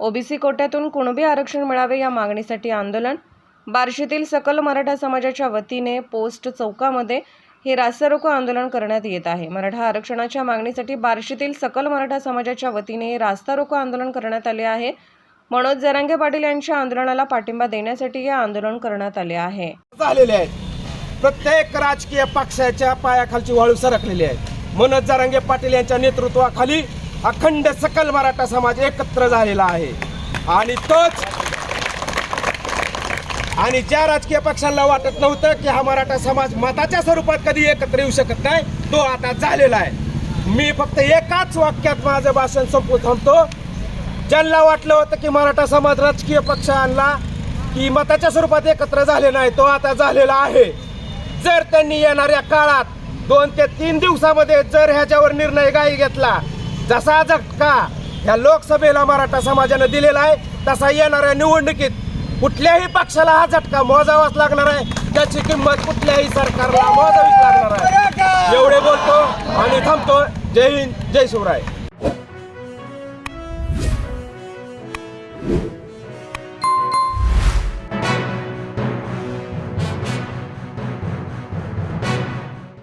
OBC कोट्यातून कुणबी आरक्षण मिळावे या मागणीसाठी आंदोलन? बार्शीतील सकल मराठा समाजाच्या वतीने पोस्ट चौकामध्ये हे रास्ता रोको आंदोलन करण्यात येत आहे. मराठा आरक्षणाच्या मागणीसाठी बार्शीतील सकल मराठा समाजाच्या वतीने हे रास्ता रोको आंदोलन करण्यात आले आहे. मनोज जरांगे पाटील यांच्या आंदोलनाला पाठिंबा देण्यासाठी हे आंदोलन करण्यात आले आहे. झालेले आहेत. प्रत्येक राजकीय पक्षाच्या पायाखालची वाळू सरकलेली आहे मनोज जरांगे पाटील यांच्या नेतृत्वाखाली अखंड सकल मराठा समाज एकत्र झालेला आहे. आणि तोच आणि ज्या राजकीय पक्षांना वाटत नव्हतं की हा मराठा समाज मताच्या स्वरूपात कधी एकत्र येऊ शकत नाही तो आता झालेला आहे. मी फक्त एकाच वाक्यात माझं भाषण संपवून थांबतो. ज्यांना वाटलं होतं की मराठा समाज राजकीय पक्ष आणला की मताच्या स्वरूपात एकत्र झाले नाही तो आता झालेला आहे. जर त्यांनी येणाऱ्या काळात दोन ते तीन दिवसामध्ये जर ह्याच्यावर निर्णय गाई घेतला जसा झटका ह्या लोकसभेला मराठा समाजानं दिलेला आहे तसा येणाऱ्या निवडणुकीत कुठल्याही पक्षाला हा झटका मोजावाच लागणार आहे. त्याची किंमत कुठल्याही सरकारला मोजावीच लागणार आहे. एवढे बोलतो आणि थांबतो. जय हिंद जय शिवराय.